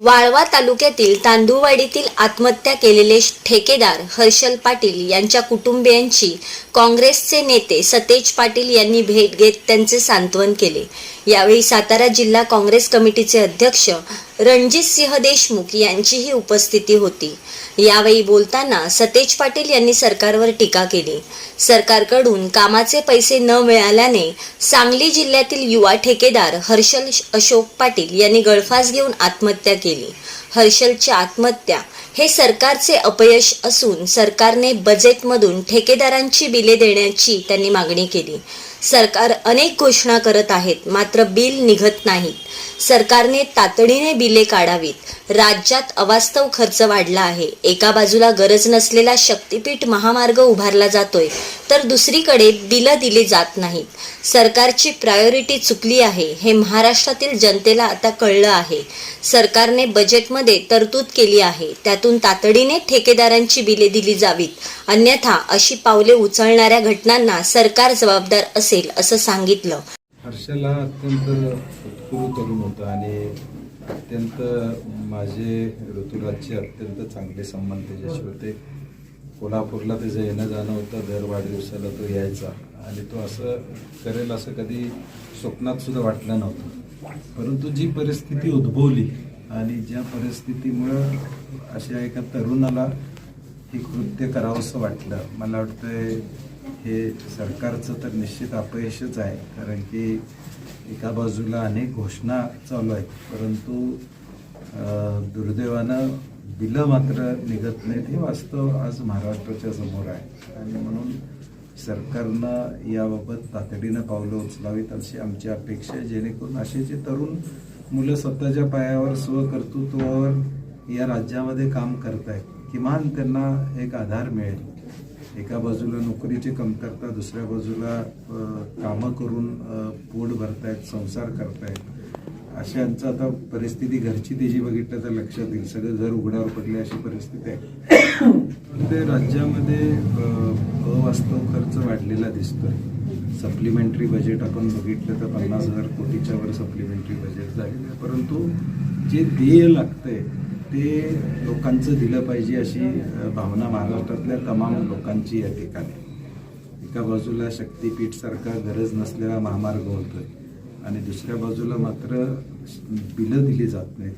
वाळवा तालुक्यातील तांदुळवाडीतील आत्महत्या केलेले ठेकेदार हर्षल पाटील यांच्या कुटुंबियांची काँग्रेसचे नेते सतेज पाटील यांनी भेट घेत त्यांचे सांत्वन केले. यावेळी सातारा जिल्हा काँग्रेस कमिटीचे अध्यक्ष रणजित सिंह देशमुख यांचीही उपस्थिती होती. यावेळी बोलताना सतेज पाटील यांनी सरकारवर टीका केली. सरकारकडून कामाचे पैसे न मिळाल्याने सांगली जिल्ह्यातील युवा ठेकेदार हर्षल अशोक पाटील यांनी गळफास घेऊन आत्महत्या केली. हर्षलची आत्महत्या हे सरकारचे अपयश असून सरकारने बजेटमधून ठेकेदारांची बिले देण्याची त्यांनी मागणी केली. सरकार अनेक घोषणा करत आहेत मात्र बिल निघत नाहीत. सरकारने तातडीने बिले काढावीत. राज्यात अवास्तव खर्च वाढला आहे. एका बाजूला गरज नसलेला शक्तीपीठ महामार्ग उभारला जातोय. तर दुसरीकडे बिलं दिली जात नाहीत. सरकारची प्रायोरिटी चुकली आहे हे महाराष्ट्रातील जनतेला आता कळलं आहे. सरकारने बजेटमध्ये तरतूद केली आहे त्यातून तातडीने ठेकेदारांची बिले दिली जावीत. अन्यथा अशी पावले उचलणाऱ्या घटनांना सरकार जबाबदार असेल असं सांगितलं. हर्षला अत्यंत तरुण होता आणि अत्यंत माझे ऋतुराजचे अत्यंत चांगले संबंध त्याच्याशी होते. कोल्हापूरला त्याचं येणं जाणं होतं दर वाढदिवसाला तो यायचा. आणि तो असं करेल असं कधी स्वप्नात सुद्धा वाटलं नव्हतं. परंतु जी परिस्थिती उद्भवली आणि ज्या परिस्थितीमुळं अशा एका तरुणाला हे कृत्य करावंसं वाटलं मला वाटतंय हे सरकारचं तर निश्चित अपयशच आहे. कारण की एका बाजूला अनेक घोषणा चालू आहेत परंतु दुर्दैवानं बिलं मात्र निघत नाहीत. हे वास्तव आज महाराष्ट्राच्या समोर आहे. आणि म्हणून सरकारनं याबाबत तातडीनं पावलं उचलावीत अशी आमची अपेक्षा आहे. जेणेकरून असे जे तरुण मुलं स्वतःच्या पायावर स्वकर्तृत्वावर या राज्यामध्ये काम करत आहेत किमान त्यांना एक आधार मिळेल. एका बाजूला नोकरीची कमतरता दुसऱ्या बाजूला कामं करून पोट भरतायत संसार करतायत. अशांचं आता परिस्थिती घरची त्याची बघितलं तर लक्षात येईल. सगळं घर उघड्यावर पडले अशी परिस्थिती आहे. ते राज्यामध्ये अवास्तव खर्च वाढलेला दिसतोय. सप्लिमेंटरी बजेट आपण बघितलं तर पन्नास हजार कोटीच्या वर सप्लिमेंटरी बजेट झालेलं आहे. परंतु जे ध्येय लागतंय ते लोकांचं दिलं पाहिजे अशी भावना महाराष्ट्रातल्या तमाम लोकांची या ठिकाणी. एका बाजूला शक्तीपीठ सारखा गरज नसलेला महामार्ग होतोय. आणि दुसऱ्या बाजूला मात्र बिलं दिली जात नाहीत.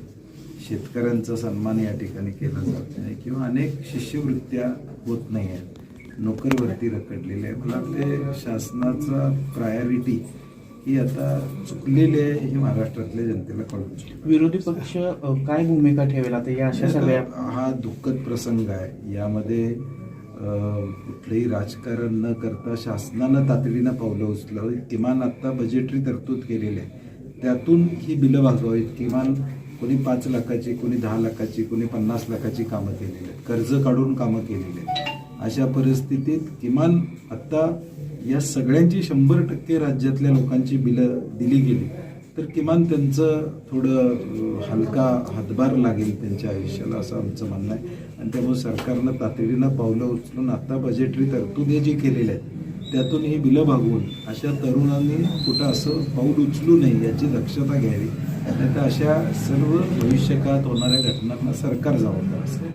शेतकऱ्यांचा सन्मान या ठिकाणी केला जात नाही किंवा अनेक शिष्यवृत्त्या होत नाही आहेत नोकरवरती रखडलेले आहे. मला वाटते शासनाचा प्रायोरिटी ही आता चुकलेली आहे हे महाराष्ट्रातल्या जनतेला चुकलं. विरोधी पक्ष काय भूमिका ठेवेल? आता या अशा सगळ्या हा दुःखद प्रसंग आहे. यामध्ये कुठलंही राजकारण न करता शासनानं तातडीनं पावलं उचलावी. किमान आत्ता बजेटरी तरतूद केलेली आहे. त्यातून ही बिलं भागवावीत किमान कोणी पाच लाखाची कोणी दहा लाखाची कोणी पन्नास लाखाची कामं केलेली आहेत. कर्ज काढून कामं केलेली आहेत. अशा परिस्थितीत किमान आत्ता या सगळ्यांची शंभर टक्के राज्यातल्या लोकांची बिलं दिली गेली. तर किमान त्यांचं थोडं हलका हातभार लागेल त्यांच्या आयुष्याला असं आमचं म्हणणं आहे. आणि त्यामुळे सरकारनं तातडीनं पावलं उचलून आता बजेटरी तरतुदी जी केलेल्या आहेत त्यातून ही बिलं भागवून अशा तरुणांनी कुठं असं पाऊल उचलू नये याची दक्षता घ्यावी. नाही तर अशा सर्व भविष्यकाळात होणाऱ्या घटनांना सरकार जबाबदार असेल.